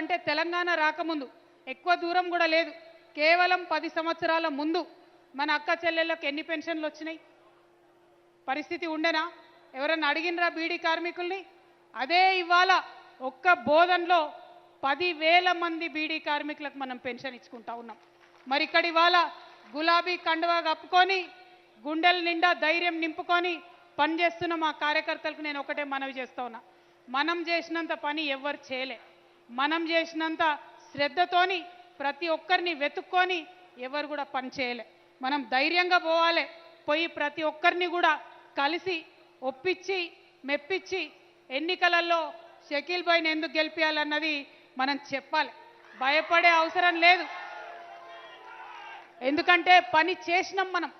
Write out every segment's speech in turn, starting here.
అంటే తెలంగాణ రాకముందు. ఎక్కువ దూరం కూడా లేదు. కేవలం పది సంవత్సరాల ముందు మన అక్క చెల్లెళ్ళకి ఎన్ని పెన్షన్లు వచ్చినాయి? పరిస్థితి ఉండేనా? ఎవరన్నా అడిగినరా బీడీ కార్మికుల్ని? అదే ఇవాళ ఒక్క బోధనలో పదివేల మంది బీడీ కార్మికులకు మనం పెన్షన్ ఇచ్చుకుంటా ఉన్నాం. మరి ఇక్కడ ఇవాళ గులాబీ కండువా కప్పుకొని గుండెల నిండా ధైర్యం నింపుకొని పనిచేస్తున్న మా కార్యకర్తలకు నేను ఒకటే మనవి చేస్తా ఉన్నా. మనం చేసినంత పని ఎవ్వరు చేయలే. మనం చేసినంత శ్రద్ధతోని ప్రతి ఒక్కరిని వెతుక్కొని ఎవరు కూడా పనిచేయలే మనం ధైర్యంగా పోవాలి. పోయి ప్రతి ఒక్కరిని కూడా కలిసి ఒప్పించి మెప్పించి ఎన్నికలలో షకీల్ బాయ్ని ఎందుకు గెలిపించాలన్నది మనం చెప్పాలి. భయపడే అవసరం లేదు. ఎందుకంటే పని చేసినాం మనం.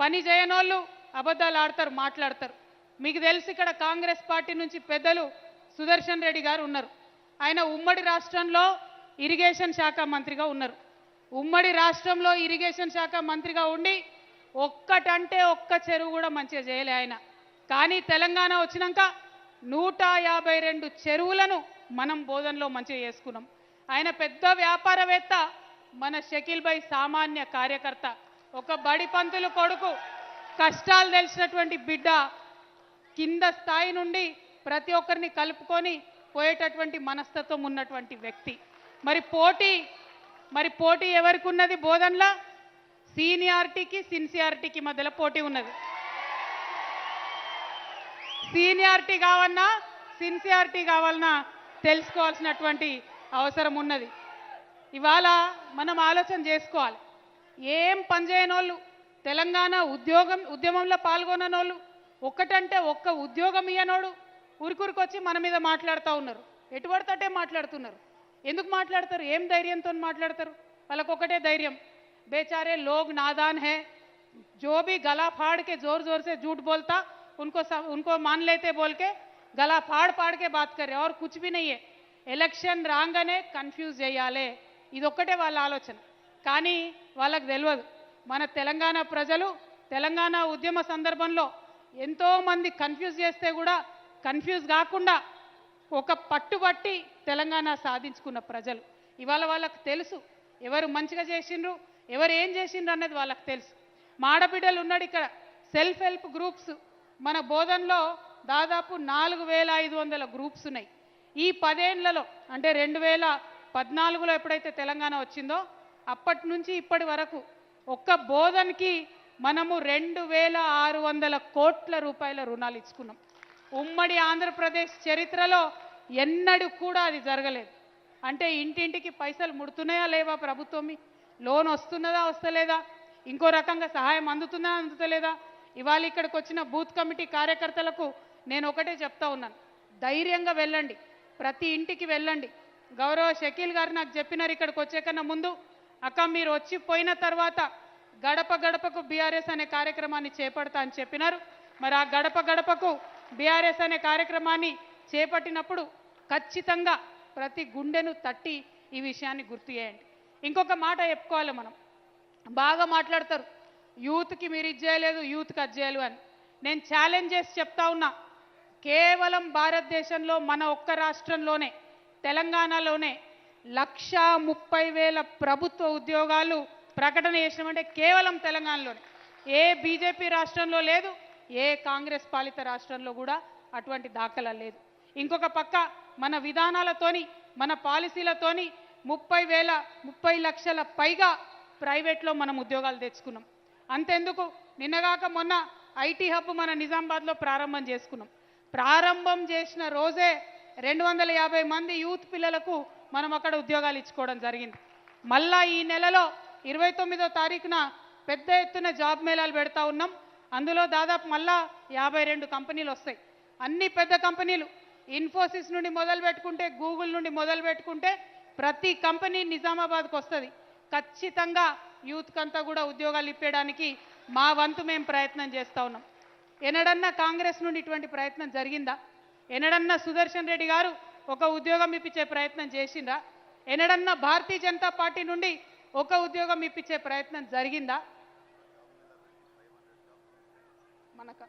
పని చేయనోళ్ళు అబద్ధాలు ఆడతారు మాట్లాడతారు. మీకు తెలిసి ఇక్కడ కాంగ్రెస్ పార్టీ నుంచి పెద్దలు సుదర్శన్ రెడ్డి గారు ఉన్నారు. ఆయన ఉమ్మడి రాష్ట్రంలో ఇరిగేషన్ శాఖ మంత్రిగా ఉన్నారు. ఉమ్మడి రాష్ట్రంలో ఇరిగేషన్ శాఖ మంత్రిగా ఉండి ఒక్కటంటే ఒక్క చెరువు కూడా మంచిగా చేయలే ఆయన. కానీ తెలంగాణ వచ్చినాక నూట యాభై రెండు చెరువులను మనం బోధనలో మంచిగా చేసుకున్నాం. ఆయన పెద్ద వ్యాపారవేత్త మన షకీల్ భాయ్ సామాన్య కార్యకర్త. ఒక బడి పంతులు కొడుకు కష్టాలు తెలిసినటువంటి బిడ్డ. కింద స్థాయి నుండి ప్రతి ఒక్కరిని కలుపుకొని పోయేటటువంటి మనస్తత్వం ఉన్నటువంటి వ్యక్తి. మరి పోటీ మరి పోటీ ఎవరికి ఉన్నది బోధనలా? సీనియారిటీకి సిన్సియారిటీకి మధ్యలో పోటీ ఉన్నది. సీనియారిటీ కావన్నా సిన్సియారిటీ కావాలన్నా తెలుసుకోవాల్సినటువంటి అవసరం ఉన్నది. ఇవాళ మనం ఆలోచన చేసుకోవాలి. ఏం పనిచేయనోళ్ళు తెలంగాణ ఉద్యోగం ఉద్యమంలో పాల్గొననోళ్ళు ఒక్కటంటే ఒక్క ఉద్యోగం ఇయ్యనోడు ఉరికురికొచ్చి మన మీద మాట్లాడుతూ ఉన్నారు ఎటువడతటే మాట్లాడుతున్నారు ఎందుకు మాట్లాడతారు ఏం ధైర్యంతో మాట్లాడతారు వాళ్ళకు ఒకటే ధైర్యం बेचारे लोग नादान है जो भी गला फाड़ के जोर जोर से झूठ बोलता उनको सब, उनको मान लेते बोल के गला फाड़ फाड़ के बात कर रहे और कुछ भी नहीं है ఎలక్షన్ రాగానే కన్ఫ్యూజ్ చేయాలి ఇదొక్కటే వాళ్ళ ఆలోచన కానీ వాళ్ళకి తెలియదు మన తెలంగాణ ప్రజలు తెలంగాణ ఉద్యమ సందర్భంలో ఎంతో మంది కన్ఫ్యూజ్ చేస్తే కూడా కన్ఫ్యూజ్ కాకుండా ఒక పట్టుబట్టి తెలంగాణ సాధించుకున్న ప్రజలు. ఇవాళ వాళ్ళకు తెలుసు ఎవరు మంచిగా చేసిండ్రు ఎవరు ఏం చేసిండ్రు అన్నది వాళ్ళకు తెలుసు. మా ఆడబిడ్డలు ఉన్నాడు ఇక్కడ సెల్ఫ్ హెల్ప్ గ్రూప్స్ మన బోధనలో దాదాపు నాలుగు వేల ఐదు వందల గ్రూప్స్ ఉన్నాయి. ఈ పదేండ్లలో అంటే రెండు వేల పద్నాలుగులో ఎప్పుడైతే తెలంగాణ వచ్చిందో అప్పటి నుంచి ఇప్పటి వరకు ఒక్క బోధనకి మనము రెండు వేల ఆరు వందల కోట్ల రూపాయల రుణాలు ఇచ్చుకున్నాం. ఉమ్మడి ఆంధ్రప్రదేశ్ చరిత్రలో ఎన్నడూ కూడా అది జరగలేదు. అంటే ఇంటింటికి పైసలు ముడుతున్నాయా లేవా ప్రభుత్వం లోన్ వస్తున్నదా వస్తలేదా? ఇంకో రకంగా సహాయం అందుతుందా అందుతలేదా? ఇవాళ ఇక్కడికి వచ్చిన బూత్ కమిటీ కార్యకర్తలకు నేను ఒకటే చెప్తా ఉన్నాను. ధైర్యంగా వెళ్ళండి. ప్రతి ఇంటికి వెళ్ళండి. గౌరవ షకీల్ గారు నాకు చెప్పినారు ఇక్కడికి వచ్చేకన్నా ముందు అక్క మీరు వచ్చి పోయిన తర్వాత గడప గడపకు బీఆర్ఎస్ అనే కార్యక్రమాన్ని చేపడతా అని చెప్పినారు. మరి ఆ గడప గడపకు బీఆర్ఎస్ అనే కార్యక్రమాన్ని చేపట్టినప్పుడు ఖచ్చితంగా ప్రతి గుండెను తట్టి ఈ విషయాన్ని గుర్తు చేయండి. ఇంకొక మాట చెప్పుకోవాలి మనం. బాగా మాట్లాడతారు. యూత్కి మీరు ఇది చేయలేదు యూత్కి అది చేయలేదు అని. నేను ఛాలెంజ్ చేసి చెప్తా ఉన్నా. కేవలం భారతదేశంలో మన ఒక్క రాష్ట్రంలోనే తెలంగాణలోనే లక్ష ముప్పై వేల ప్రభుత్వ ఉద్యోగాలు ప్రకటన చేసినామంటే కేవలం తెలంగాణలోనే. ఏ బీజేపీ రాష్ట్రంలో లేదు ఏ కాంగ్రెస్ పాలిత రాష్ట్రంలో కూడా అటువంటి దాఖలా లేదు. ఇంకొక పక్క మన విధానాలతోని మన పాలసీలతోని ముప్పై వేల ముప్పై లక్షల పైగా ప్రైవేట్లో మనం ఉద్యోగాలు తెచ్చుకున్నాం. అంతెందుకు? నిన్నగాక మొన్న ఐటీ హబ్ మన నిజామాబాద్లో ప్రారంభం చేసుకున్నాం. ప్రారంభం చేసిన రోజే రెండు వందల యాభై మంది యూత్ పిల్లలకు మనం అక్కడ ఉద్యోగాలు ఇచ్చుకోవడం జరిగింది. మళ్ళా ఈ నెలలో ఇరవై తొమ్మిదో తారీఖున పెద్ద ఎత్తున జాబ్ మేళాలు పెడతా ఉన్నాం. అందులో దాదాపు మళ్ళా యాభై రెండు కంపెనీలు వస్తాయి. అన్ని పెద్ద కంపెనీలు. ఇన్ఫోసిస్ నుండి మొదలు పెట్టుకుంటే గూగుల్ నుండి మొదలు పెట్టుకుంటే ప్రతి కంపెనీ నిజామాబాద్కు వస్తుంది. ఖచ్చితంగా యూత్కి అంతా కూడా ఉద్యోగాలు ఇప్పేయడానికి మా వంతు మేము ప్రయత్నం చేస్తూ ఉన్నాం. ఎనడన్నా కాంగ్రెస్ నుండి ఇటువంటి ప్రయత్నం జరిగిందా? ఎనడన్నా సుదర్శన్ రెడ్డి గారు ఒక ఉద్యోగం ఇప్పించే ప్రయత్నం చేసిందా? ఎనడన్నా భారతీయ జనతా పార్టీ నుండి ఒక ఉద్యోగం ఇప్పించే ప్రయత్నం జరిగిందా? మనక.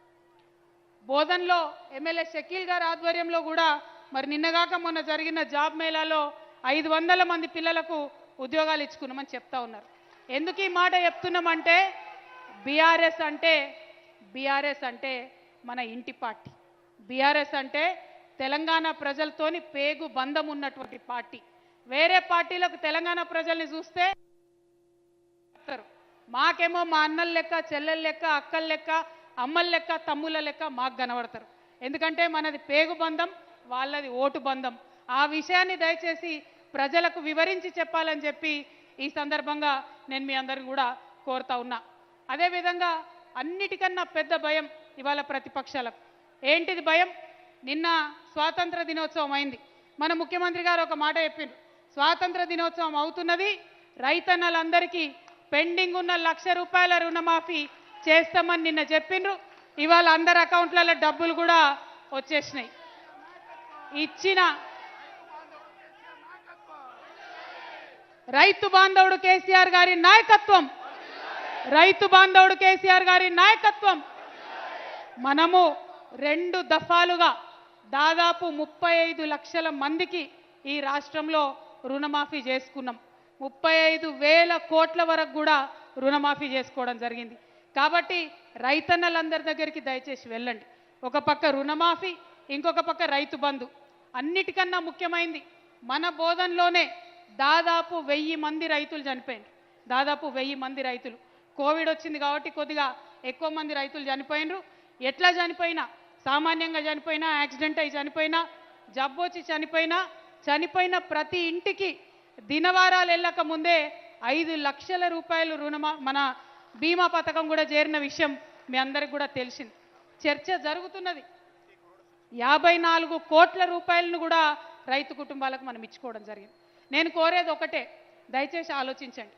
బోధన్లో ఎమ్మెల్యే షకీల్ గారి ఆధ్వర్యంలో కూడా మరి నిన్నగాక మొన్న జరిగిన జాబ్ మేళాలో ఐదు వందల మంది పిల్లలకు ఉద్యోగాలు ఇచ్చుకున్నామని చెప్తా ఉన్నారు. ఎందుకు ఈ మాట చెప్తున్నామంటే బీఆర్ఎస్ అంటే బీఆర్ఎస్ అంటే మన ఇంటి పార్టీ. బీఆర్ఎస్ అంటే తెలంగాణ ప్రజలతోని పేగు బంధం ఉన్నటువంటి పార్టీ. వేరే పార్టీలకు తెలంగాణ ప్రజల్ని చూస్తే మాకేమో మా అన్నల లెక్క చెల్లెల లెక్క అక్కల లెక్క అమ్మల లెక్క తమ్ముల లెక్క మాకు కనబడతారు. ఎందుకంటే మనది పేగు బంధం వాళ్ళది ఓటు బంధం. ఆ విషయాన్ని దయచేసి ప్రజలకు వివరించి చెప్పాలని చెప్పి ఈ సందర్భంగా నేను మీ అందరిని కూడా కోరుతా ఉన్నా. అదేవిధంగా అన్నిటికన్నా పెద్ద భయం ఇవాళ ప్రతిపక్షాలకు. ఏంటిది భయం? నిన్న స్వాతంత్ర దినోత్సవం అయింది. మన ముఖ్యమంత్రి గారు ఒక మాట చెప్పిండు స్వాతంత్ర దినోత్సవం అవుతున్నది రైతన్నలందరికీ పెండింగ్ ఉన్న లక్ష రూపాయల రుణమాఫీ చేస్తామని నిన్న చెప్పిండ్రు. ఇవాళ అందరి అకౌంట్లలో డబ్బులు కూడా వచ్చేసినాయి. ఇచ్చిన రైతు బాంధవుడు కేసీఆర్ గారి నాయకత్వం. రైతు బాంధవుడు కేసీఆర్ గారి నాయకత్వం. మనము రెండు దఫాలుగా దాదాపు ముప్పై ఐదు లక్షల మందికి ఈ రాష్ట్రంలో రుణమాఫీ చేసుకున్నాం. ముప్పై ఐదు వేల కోట్ల వరకు కూడా రుణమాఫీ చేసుకోవడం జరిగింది. కాబట్టి రైతన్నలందరి దగ్గరికి దయచేసి వెళ్ళండి. ఒక పక్క రుణమాఫీ ఇంకొక పక్క రైతు బంధు. అన్నిటికన్నా ముఖ్యమైంది మన బోధనలోనే దాదాపు వెయ్యి మంది రైతులు చనిపోయినారు. దాదాపు వెయ్యి మంది రైతులు. కోవిడ్ వచ్చింది కాబట్టి కొద్దిగా ఎక్కువ మంది రైతులు చనిపోయినరు. ఎట్లా చనిపోయినా సామాన్యంగా చనిపోయినా యాక్సిడెంట్ అయి చనిపోయినా జబ్బు వచ్చి చనిపోయినా చనిపోయిన ప్రతి ఇంటికి దినవారాలు వెళ్ళక ముందే ఐదు లక్షల రూపాయలు రుణమా మన బీమా పథకం కూడా చేరిన విషయం మీ అందరికి కూడా తెలిసింది. చర్చ జరుగుతున్నది. యాభై నాలుగు కోట్ల రూపాయలను కూడా రైతు కుటుంబాలకు మనం ఇచ్చుకోవడం జరిగింది. నేను కోరేది ఒకటే దయచేసి ఆలోచించండి.